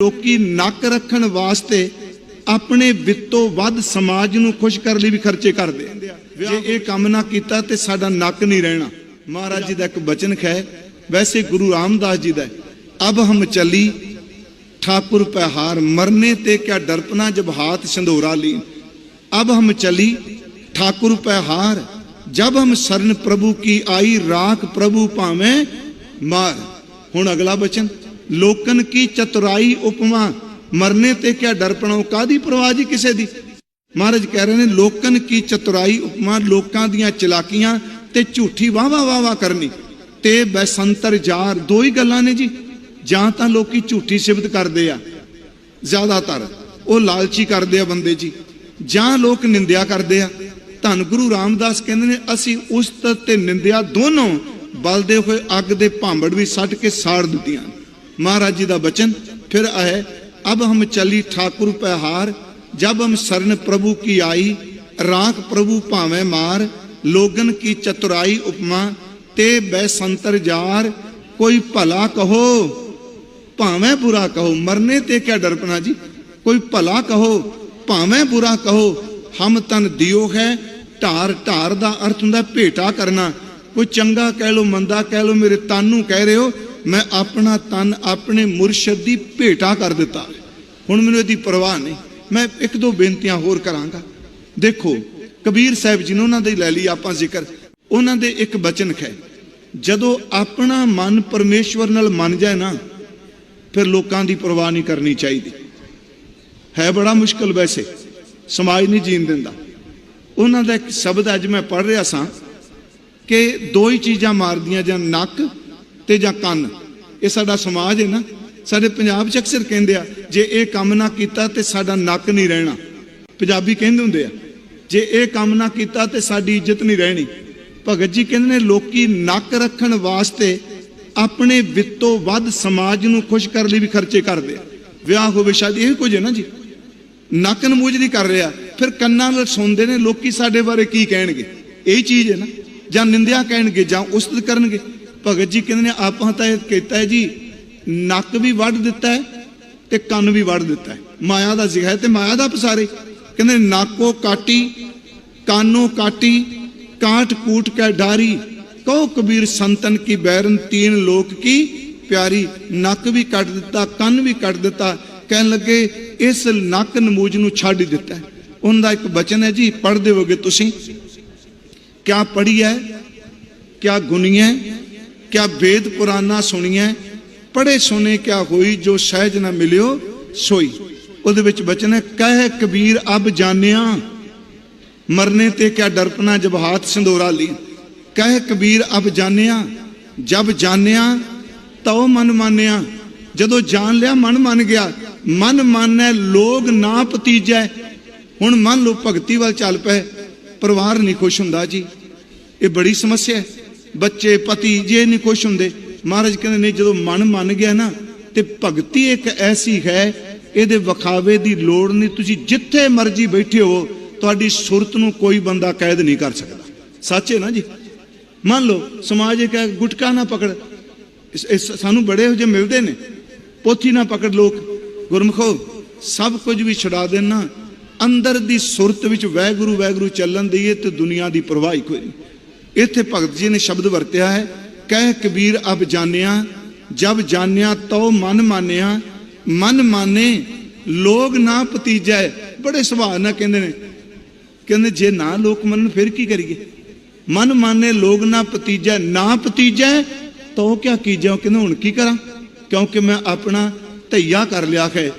ਲੋਕੀ ਨੱਕ ਰੱਖਣ ਵਾਸਤੇ ਆਪਣੇ ਵਿੱਤੋਂ ਵੱਧ ਸਮਾਜ ਨੂੰ ਖੁਸ਼ ਕਰਨ ਲਈ ਵੀ ਖਰਚੇ ਕਰਦੇ ਜੇ ਇਹ ਕੰਮ ਨਾ ਕੀਤਾ ਤੇ ਸਾਡਾ ਨੱਕ ਨਹੀਂ ਰਹਿਣਾ। ਮਹਾਰਾਜ ਜੀ ਦਾ ਇੱਕ ਬਚਨ ਹੈ ਵੈਸੇ ਗੁਰੂ ਰਾਮਦਾਸ ਜੀ ਦਾ ਅਬ ਹਮ ਚਲੀ, ਠਾਕੁਰ ਪਹਿਹਾਰ ਮਰਨੇ ਤੇ ਕਿਆ ਡਰਪਨਾ ਜਬ ਹਾਥ ਸੰਧੋਰਾ ਲੀ ਅਬ ਹਮ ਚਲੀ, ਠਾਕੁਰ ਪਹਿਹਾਰ ਜਬ ਹਮ ਸਰਨ ਪ੍ਰਭੂ ਕੀ ਆਈ, ਰਾਖ ਪ੍ਰਭੂ ਭਾਵੇਂ ਮਾਰ। ਹੁਣ ਅਗਲਾ ਬਚਨ ਲੋਕਨ ਕੀ ਚਤੁਰਾਈ ਉਪਮਾ? ਮਰਨੇ ਤੇ ਕਿਆ ਡਰਪਣਾ ਉਹ ਕਾਦੀ ਪ੍ਰਵਾਹ ਜੀ ਕਿਸੇ ਦੀ? ਮਹਾਰਾਜ ਕਹਿ ਰਹੇ ਨੇ, ਲੋਕਨ ਕੀ ਚਤੁਰਾਈ ਉਪਮਾ? ਲੋਕਾਂ ਦੀਆਂ ਚਲਾਕੀਆਂ ਤੇ ਝੂਠੀ ਵਾਹ ਵਾਹ ਕਰਨੀ। ਤੇ ਬੈਸੰਤਰ ਜਾਰ, ਦੋ ਹੀ ਗੱਲਾਂ ਨੇ ਜੀ। ਜਾਂ ਤਾਂ ਲੋਕੀ ਝੂਠੀ ਸਿਫਤ ਕਰਦੇ ਆ, ਜ਼ਿਆਦਾਤਰ। ਉਹ ਲਾਲਚੀ ਕਰਦੇ ਆ ਬੰਦੇ ਜੀ। ਜਾਂ ਲੋਕ ਨਿੰਦਿਆ ਕਰਦੇ ਆ। ਧੰਨ ਗੁਰੂ ਰਾਮਦਾਸ ਕਹਿੰਦੇ ਨੇ, ਅਸੀਂ ਉਸਤਤ ਤੇ ਨਿੰਦਿਆ ਦੋਨੋਂ। ਬਲਦੇ ਹੋਏ ਅੱਗ ਦੇ ਭਾਂਬੜ ਵੀ ਸੱਟ ਕੇ ਸਾੜ ਦਿੱਤੀਆਂ। ਮਹਾਰਾਜ ਜੀ ਦਾ ਬਚਨ, ਫਿਰ ਹੈ ਅਬ ਹਮ ਚਲੀ ਠਾਕੁਰ ਪਹਿਹਾਰ ਜਬ ਹਮ ਸਰਨ ਪ੍ਰਭੂ ਕੀ ਆਈ, ਰਾਖ ਪ੍ਰਭੂ ਭਾਵੇਂ ਮਾਰ, ਲੋਗਨ ਕੀ ਚਤੁਰਾਈ ਉਪਮਾ, ਤੇ ਬੈਸੰਤਰ ਜਾਰ, ਕੋਈ ਭਲਾ ਕਹੋ, ਭਾਵੇਂ ਬੁਰਾ ਕਹੋ, ਮਰਨੇ ਤੇ ਕਿਆ ਡਰਪਨਾ ਜੀ? ਕੋਈ ਭਲਾ ਕਹੋ, ਭਾਵੇਂ ਬੁਰਾ ਕਹੋ, ਹਮ ਤਨ ਦਿਓ ਹੈ, ਢਾਰ ਢਾਰ ਦਾ ਅਰਥ ਹੁੰਦਾ ਭੇਟਾ ਕਰਨਾ, ਕੋਈ ਚੰਗਾ ਕਹਿ ਲੋ, ਮੰਦਾ ਕਹਿ ਲੋ, ਮੇਰੇ ਤਨ ਨੂੰ ਕਹਿ ਰਹੇ ਹੋ ਮੈਂ ਆਪਣਾ ਤਨ ਆਪਣੇ ਮੁਰਸ਼ਦ ਦੀ ਭੇਟਾ ਕਰ ਦਿੱਤਾ। ਹੁਣ ਮੈਨੂੰ ਇਹਦੀ ਪਰਵਾਹ ਨਹੀਂ। ਮੈਂ ਇੱਕ ਦੋ ਬੇਨਤੀਆਂ ਹੋਰ ਕਰਾਂਗਾ। ਦੇਖੋ, ਕਬੀਰ ਸਾਹਿਬ ਜੀ ਨੇ ਉਹਨਾਂ ਦੇ ਲੈ ਲਈ ਆਪਾਂ ਜ਼ਿਕਰ। ਉਹਨਾਂ ਦੇ ਇੱਕ ਬਚਨ ਹੈ, ਜਦੋਂ ਆਪਣਾ ਮਨ ਪਰਮੇਸ਼ਵਰ ਨਾਲ ਮੰਨ ਜਾਏ ਨਾ, ਫਿਰ ਲੋਕਾਂ ਦੀ ਪਰਵਾਹ ਨਹੀਂ ਕਰਨੀ ਚਾਹੀਦੀ। ਹੈ ਬੜਾ ਮੁਸ਼ਕਲ ਵੈਸੇ, ਸਮਾਜ ਨਹੀਂ ਜੀਣ ਦਿੰਦਾ। ਉਹਨਾਂ ਦਾ ਇੱਕ ਸ਼ਬਦ ਅੱਜ ਮੈਂ ਪੜ੍ਹ ਰਿਹਾ ਸਾਂ ਕਿ ਦੋ ਹੀ ਚੀਜ਼ਾਂ ਮਾਰਦੀਆਂ ਜਾਂ ਨੱਕ ਤੇ ਜਾਂ ਕੰਨ। ਇਹ ਸਾਡਾ ਸਮਾਜ ਹੈ ਨਾ। ਸਾਡੇ ਪੰਜਾਬ 'ਚ ਅਕਸਰ ਕਹਿੰਦੇ ਆ, ਜੇ ਇਹ ਕੰਮ ਨਾ ਕੀਤਾ ਤੇ ਸਾਡਾ ਨੱਕ ਨਹੀਂ ਰਹਿਣਾ। ਪੰਜਾਬੀ ਕਹਿੰਦੇ ਹੁੰਦੇ ਆ, ਜੇ ਇਹ ਕੰਮ ਨਾ ਕੀਤਾ ਤੇ ਸਾਡੀ ਇੱਜ਼ਤ ਨਹੀਂ ਰਹਿਣੀ। ਭਗਤ ਜੀ ਕਹਿੰਦੇ ਨੇ, ਲੋਕੀ ਨੱਕ ਰੱਖਣ ਵਾਸਤੇ ਆਪਣੇ ਵਿੱਤੋਂ ਵੱਧ ਸਮਾਜ ਨੂੰ ਖੁਸ਼ ਕਰਨ ਲਈ ਵੀ ਖਰਚੇ ਕਰਦੇ ਆ। ਵਿਆਹ ਹੋਵੇ, ਸ਼ਾਦੀ, ਇਹ ਕੁਝ ਹੈ ਨਾ ਜੀ। ਨੱਕ ਨਮੂਜ ਨਹੀਂ ਕਰ ਰਿਹਾ। ਫਿਰ ਕੰਨਾਂ ਨਾਲ ਸੁਣਦੇ ਨੇ, ਲੋਕੀ ਸਾਡੇ ਬਾਰੇ ਕੀ ਕਹਿਣਗੇ? ਇਹ ਚੀਜ਼ ਹੈ ਨਾ। ਜਾਂ ਨਿੰਦਿਆ ਕਹਿਣਗੇ ਜਾਂ ਉਸਤ ਕਰਨਗੇ। ਭਗਤ ਜੀ ਕਹਿੰਦੇ ਨੇ, ਆਪਾਂ ਤਾਂ ਇਹ ਕੀਤਾ ਹੈ ਜੀ, ਨੱਕ ਵੀ ਵੱਢ ਦਿੱਤਾ ਹੈ ਤੇ ਕੰਨ ਵੀ ਵੱਢ ਦਿੱਤਾ ਹੈ। ਮਾਇਆ ਦਾ ਜ਼ਿਕਰ ਤੇ ਮਾਇਆ ਦਾ ਪਸਾਰੇ। ਕਹਿੰਦੇ ਨਾਕੋ ਕਾਟੀ, ਕਾਨੋ ਕਾਟੀ, ਕਾਟ ਕੂਟ ਕੈ ਡਾਰੀ, ਕਹੋ ਕਬੀਰ ਸੰਤਨ ਕੀ ਬੈਰਨ ਤੀਨ ਲੋਕ ਕੀ ਪਿਆਰੀ। ਨੱਕ ਵੀ ਕੱਟ ਦਿੱਤਾ, ਕੰਨ ਵੀ ਕੱਟ ਦਿੱਤਾ। ਕਹਿਣ ਲੱਗੇ, ਇਸ ਨੱਕ ਨਮੂਜ ਨੂੰ ਛੱਡ ਦਿੱਤਾ ਹੈ। ਉਹਨਾਂ ਦਾ ਇੱਕ ਬਚਨ ਹੈ ਜੀ ਪੜ੍ਹ ਦੇਵੋਗੇ ਤੁਸੀਂ। ਕਿਆ ਪੜੀਐ ਕਿਆ ਗੁਨੀਐ ਕਿਆ ਵੇਦ ਪੁਰਾਨਾ ਸੁਣੀਐ? ਪੜੇ ਸੁਨੇ ਕਿਆ ਹੋਈ ਜੋ ਸਹਿਜ ਨਾ ਮਿਲਿਓ ਸੋਈ। ਉਹਦੇ ਵਿੱਚ ਬਚਨ ਹੈ, ਕਹਿ ਕਬੀਰ ਅਬ ਜਾਣਿਆ। ਮਰਨੇ ਤੇ ਕਿਆ ਡਰਪਨਾ ਜਬ ਹਾਥ ਸੰਦੋਰਾ ਲੀ। ਕਹਿ ਕਬੀਰ ਅਬ ਜਾਣਿਆ, ਜਬ ਜਾਣਿਆ ਤਉ ਮਨ ਮਾਨਿਆ। ਜਦੋਂ ਜਾਣ ਲਿਆ ਮਨ ਮੰਨ ਗਿਆ, ਮਨ ਮਾਨੈ ਲੋਗ ਨਾ ਪਤੀਜੈ ਹੁਣ ਮੰਨ ਲਓ ਭਗਤੀ ਵੱਲ ਚੱਲ ਪਏ, ਪਰਿਵਾਰ ਨਹੀਂ ਖੁਸ਼ ਹੁੰਦਾ ਜੀ। ਇਹ ਬੜੀ ਸਮੱਸਿਆ ਹੈ। ਬੱਚੇ ਪਤੀ ਜੇ ਨਹੀਂ ਖੁਸ਼ ਹੁੰਦੇ, ਮਹਾਰਾਜ ਕਹਿੰਦੇ ਨਹੀਂ ਜਦੋਂ ਮਨ ਮੰਨ ਗਿਆ ਨਾ, ਤੇ ਭਗਤੀ ਇੱਕ ਐਸੀ ਹੈ, ਇਹਦੇ ਵਿਖਾਵੇ ਦੀ ਲੋੜ ਨਹੀਂ। ਤੁਸੀਂ ਜਿੱਥੇ ਮਰਜ਼ੀ ਬੈਠੇ ਹੋ, ਤੁਹਾਡੀ ਸੁਰਤ ਨੂੰ ਕੋਈ ਬੰਦਾ ਕੈਦ ਨਹੀਂ ਕਰ ਸਕਦਾ। ਸੱਚ ਹੈ ਨਾ ਜੀ? ਮੰਨ ਲਓ, ਸਮਾਜ ਇਹ ਕਹੇ ਗੁਟਕਾ ਨਾ ਪਕੜ। ਸਾਨੂੰ ਬੜੇ ਹੋ ਜੇ ਮਿਲਦੇ ਨੇ। ਪੋਥੀ ਨਾ ਪਕੜ ਲੋਕ। ਗੁਰਮਖੋ, ਸਭ ਕੁਝ ਵੀ ਛਡਾ ਦੇਣਾ। ਅੰਦਰ ਦੀ ਸੁਰਤ ਵਿੱਚ ਵੈਗੁਰੂ ਵੈਗੁਰੂ ਚੱਲਣ ਦਈਏ ਤੇ ਦੁਨੀਆ ਦੀ ਪਰਵਾਹ ਹੀ ਕੋਈ ਨਹੀਂ। ਇੱਥੇ ਭਗਤ ਜੀ ਨੇ ਸ਼ਬਦ ਵਰਤਿਆ ਹੈ, ਕਹਿ ਕਬੀਰ ਅਬ ਜਾਣਿਆ, ਜਬ ਜਾਣਿਆ ਤਉ ਮਨ ਮਾਨਿਆ, ਮਨ ਮਾਨੇ ਲੋਗ ਨਾ ਪਤੀਜੈ ਬੜੇ ਸੁਭਾਅ ਨਾਲ ਕਹਿੰਦੇ ਨੇ। ਕਹਿੰਦੇ ਜੇ ਨਾ ਲੋਕ ਮੰਨਣ, ਫਿਰ ਕੀ ਕਰੀਏ? ਮਨ ਮਾਨੇ ਲੋਗ ਨਾ ਪਤੀਜੈ ਨਾ ਪਤੀਜੈ ਤਾਂ ਉਹ ਕਿਆ ਕੀਜੈ? ਕਹਿੰਦੇ, ਹੁਣ ਕੀ ਕਰਾਂ? ਕਿਉਂਕਿ ਮੈਂ ਆਪਣਾ ਧਈਆ ਕਰ ਲਿਆ ਹੈ।